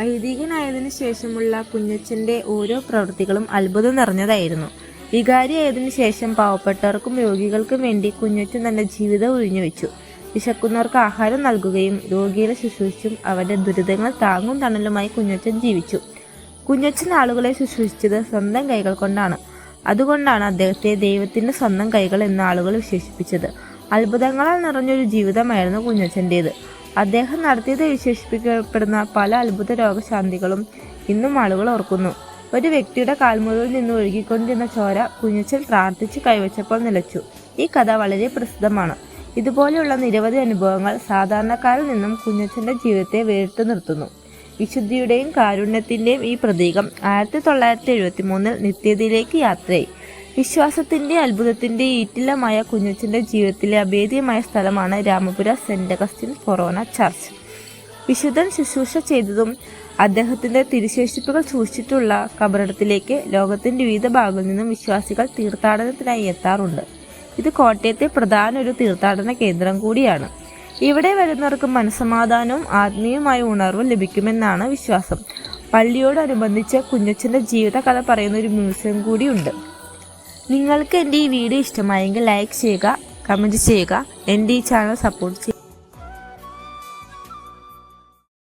വൈദികനായതിനു ശേഷമുള്ള കുഞ്ഞച്ചന്റെ ഓരോ പ്രവൃത്തികളും അത്ഭുതം നിറഞ്ഞതായിരുന്നു. വികാരിയായതിനു ശേഷം പാവപ്പെട്ടവർക്കും രോഗികൾക്കും വേണ്ടി കുഞ്ഞച്ചൻ തന്റെ ജീവിതം ഒഴിഞ്ഞുവെച്ചു വിശക്കുന്നവർക്ക് ആഹാരം നൽകുകയും രോഗികളെ ശുശ്രൂഷിച്ചും അവരുടെ ദുരിതങ്ങൾ താങ്ങും തണലുമായി കുഞ്ഞച്ചൻ ജീവിച്ചു. കുഞ്ഞച്ചൻ ആളുകളെ ശുശ്രൂഷിച്ചത് സ്വന്തം കൈകൾ കൊണ്ടാണ്. അതുകൊണ്ടാണ് അദ്ദേഹത്തെ ദൈവത്തിന്റെ സ്വന്തം കൈകൾ എന്ന ആളുകൾ വിശേഷിപ്പിച്ചത്. അത്ഭുതങ്ങളാൽ നിറഞ്ഞൊരു ജീവിതമായിരുന്നു കുഞ്ഞച്ചന്റേത് അദ്ദേഹം നടത്തിയത് വിശേഷിപ്പിക്കപ്പെടുന്ന പല അത്ഭുത രോഗശാന്തികളും ഇന്നും ആളുകൾ ഓർക്കുന്നു. ഒരു വ്യക്തിയുടെ കാൽമുറിയിൽ നിന്ന് ഒഴുകിക്കൊണ്ടിരുന്ന ചോര കുഞ്ഞച്ചൻ പ്രാർത്ഥിച്ച് കൈവച്ചപ്പോൾ നിലച്ചു. ഈ കഥ വളരെ പ്രസിദ്ധമാണ്. ഇതുപോലെയുള്ള നിരവധി അനുഭവങ്ങൾ സാധാരണക്കാരിൽ നിന്നും കുഞ്ഞച്ചന്റെ ജീവിതത്തെ വേറിട്ടു നിർത്തുന്നു. വിശുദ്ധിയുടെയും കാരുണ്യത്തിന്റെയും ഈ പ്രതീകം ആയിരത്തി തൊള്ളായിരത്തി എഴുപത്തി മൂന്നിൽ നിത്യതയിലേക്ക് യാത്രയായി. വിശ്വാസത്തിന്റെ അത്ഭുതത്തിന്റെ ഈറ്റില്ലമായ കുഞ്ഞച്ചന്റെ ജീവിതത്തിലെ അഭേദ്യമായ സ്ഥലമാണ് Ramapura saint Augustine corona church. വിശുദ്ധൻ ശുശ്രൂഷ ചെയ്തതും അദ്ദേഹത്തിന്റെ തിരുശേഷിപ്പുകൾ സൂക്ഷിച്ചിട്ടുള്ള കബറിടത്തിലേക്ക് ലോകത്തിന്റെ വിവിധ ഭാഗങ്ങളിൽ നിന്നും വിശ്വാസികൾ തീർത്ഥാടനത്തിനായി എത്താറുണ്ട്. ഇത് കോട്ടയത്തെ പ്രധാന ഒരു തീർത്ഥാടന കേന്ദ്രം കൂടിയാണ്. ഇവിടെ വരുന്നവർക്ക് മനസമാധാനവും ആത്മീയമായ ഉണർവും ലഭിക്കുമെന്നാണ് വിശ്വാസം. പള്ളിയോടനുബന്ധിച്ച് കുഞ്ഞച്ചന്റെ ജീവിതകഥ പറയുന്ന ഒരു മ്യൂസിയം കൂടിയുണ്ട്. നിങ്ങൾക്ക് എന്റെ ഈ വീഡിയോ ഇഷ്ടമായെങ്കിൽ ലൈക്ക് ചെയ്യുക കമന്റ് ചെയ്യുക എന്റെ ഈ ചാനൽ സപ്പോർട്ട് ചെയ്യുക.